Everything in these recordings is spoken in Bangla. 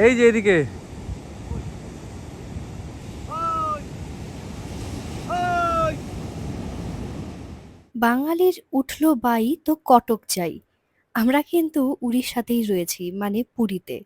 এই যে এদিকে। বাঙালির উঠল বাই তো কটক চাই আমরা কিন্তু উড়িষ্যাতেই রয়েছি মানে পুরীতে।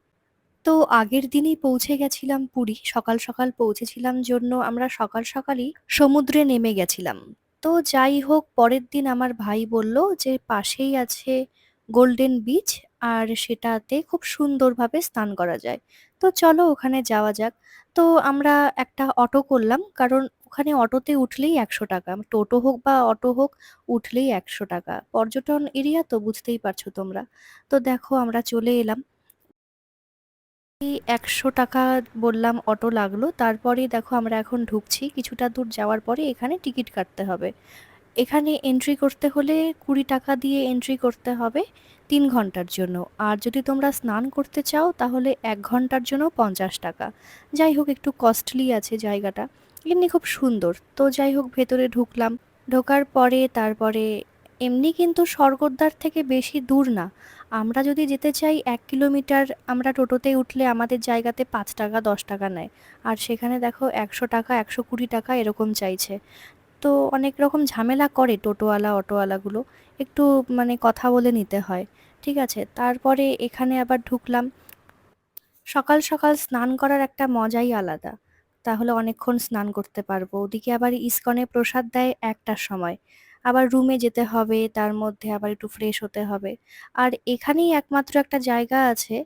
তো আগের দিনই পৌঁছে গেছিলাম পুরী, সকাল সকাল পৌঁছেছিলাম জন্য আমরা সকাল সকালই সমুদ্রে নেমে গেছিলাম। তো যাই হোক, পরের দিন আমার ভাই বলল যে পাশেই আছে গোল্ডেন বিচ আর সেটাতে খুব সুন্দরভাবে স্নান করা যায়। তো চলো ওখানে যাওয়া যাক। তো আমরা একটা অটো করলাম, কারণ ওখানে অটোতে উঠলেই একশো টাকা। টোটো হোক বা অটো হোক, উঠলেই একশো টাকা। পর্যটন এরিয়া তো বুঝতেই পারছ তোমরা। তো দেখো আমরা চলে এলাম। একশো টাকা বললাম অটো লাগল। তারপরে দেখো আমরা এখন ঢুকছি। কিছুটা দূর যাওয়ার পরে এখানে টিকিট কাটতে হবে। এখানে এন্ট্রি করতে হলে কুড়ি টাকা দিয়ে এন্ট্রি করতে হবে তিন ঘণ্টার জন্য। আর যদি তোমরা স্নান করতে চাও, তাহলে এক ঘণ্টার জন্য পঞ্চাশ টাকা। যাই হোক, একটু কস্টলি আছে জায়গাটা। এমনি খুব সুন্দর। তো যাই হোক, ভেতরে ঢুকলাম। ঢোকার পরে, তারপরে এমনি কিন্তু স্বর্গদ্বার থেকে বেশি দূর না। আমরা যদি যেতে চাই, এক কিলোমিটার আমরা টোটোতে উঠলে আমাদের জায়গাতে পাঁচ টাকা, দশ টাকা নেয়। আর সেখানে দেখো, একশো টাকা, একশো কুড়ি টাকা এরকম চাইছে। তো অনেক রকম ঝামেলা করে টোটোওয়ালা, অটোওয়ালাগুলো। একটু মানে কথা বলে নিতে হয়, ঠিক আছে? তারপরে এখানে আবার ঢুকলাম। সকাল সকাল স্নান করার একটা মজাই আলাদা। তাহলে অনেকক্ষণ স্নান করতে পারব। ওদিকে আবার ইস্কনে প্রসাদ দেয় একটার সময়। আবার রুমে যেতে হবে, তার মধ্যে আবার একটু ফ্রেশ হতে হবে। আর এখানেই একমাত্র একটা জায়গা আছে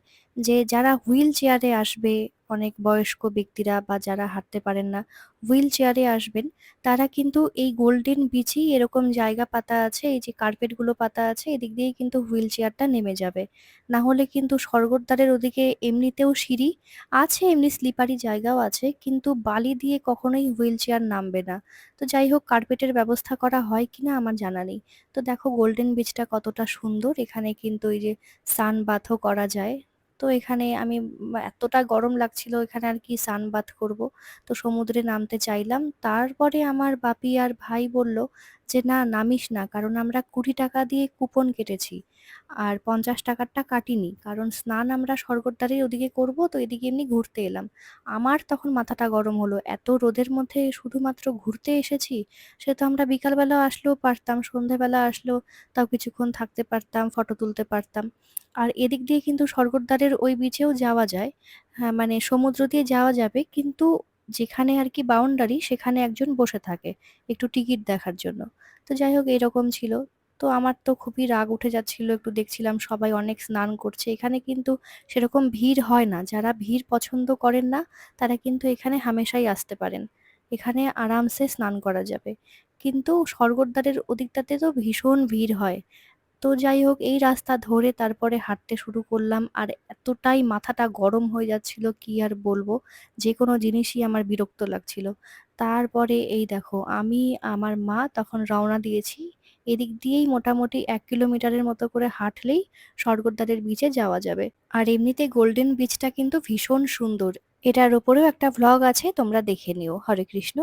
যে যারা হুইল চেয়ারে আসবে, অনেক বয়স্ক ব্যক্তিরা বা যারা হাঁটতে পারেন না হুইল চেয়ারে আসবেন, তারা কিন্তু এই গোল্ডেন বিচেই এরকম জায়গা পাতা আছে, এই যে কার্পেটগুলো পাতা আছে, এদিক দিয়েই কিন্তু হুইল চেয়ারটা নেমে যাবে। না হলে কিন্তু স্বর্গদ্বারের ওদিকে এমনিতেও সিঁড়ি আছে, এমনি স্লিপারি জায়গাও আছে, কিন্তু বালি দিয়ে কখনোই হুইল চেয়ার নামবে না। তো যাই হোক, কার্পেটের ব্যবস্থা করা হয় কিনা আমার জানা নেই। তো দেখো, গোল্ডেন বিচটা কতটা সুন্দর, এখানে কিন্তু এই যে সান বাথও করা যায়। তো এখানে আমি এতটা গরম লাগছিল এখানে আর কি সান বাথ করব। তো সমুদ্রে নামতে চাইলাম। তারপরে আমার বাপি আর ভাই বলল যে, না নামিস না, কারণ আমরা কুড়ি টাকা দিয়ে কুপন কেটেছি। আর পঞ্চাশ টাকারটা কাটিনি। কারণ স্নান আমরা স্বর্গদ্বারের ওদিকে করব, তো এদিকে এমনি ঘুরতে এলাম। আমার তখন মাথাটা গরম হলো। এত রোদের মধ্যে শুধুমাত্র ঘুরতে এসেছি, সে তো আমরা বিকালবেলা আসলেও পারতাম, সন্ধেবেলা আসলেও তাও কিছুক্ষণ থাকতে পারতাম, ফটো তুলতে পারতাম। আর এদিক দিয়ে কিন্তু স্বর্গদ্বারের ওই বিচেও যাওয়া যায়। হ্যাঁ মানে সমুদ্র দিয়ে যাওয়া যাবে, কিন্তু যেখানে আর কি বাউন্ডারি সেখানে একজন বসে থাকে, একটু টিকিট দেখার জন্য। তো যাই হোক, এরকম ছিল। তো আমার তো খুবই রাগ উঠে যাচ্ছিল, একটু দেখছিলাম সবাই অনেক স্নান করছে। এখানে কিন্তু সেরকম ভিড় হয় না, যারা ভিড় পছন্দ করেন না, তারা কিন্তু এখানে হামেশাই আসতে পারেন। এখানে আরামসে স্নান করা যাবে। কিন্তু স্বর্গদ্বারের ওদিকটাতে তো ভীষণ ভিড় হয়। তো যাই হোক, এই রাস্তা ধরে তারপরে হাঁটতে শুরু করলাম, আর এতটাই মাথাটা গরম হয়ে যাচ্ছিল, কি আর বলব? যে কোনো জিনিসই আমার বিরক্ত লাগছিল। তারপরে এই দেখো, আমি, আমার মা তখন রওনা দিয়েছি এদিক দিয়েই মোটামুটি এক কিলোমিটারের মতো করে হাঁটলেই স্বর্গদ্বারের বিচে যাওয়া যাবে। আর এমনিতে গোল্ডেন বিচটা কিন্তু ভীষণ সুন্দর। এটার ওপরেও একটা ভ্লগ আছে, তোমরা দেখে নিও। হরে কৃষ্ণ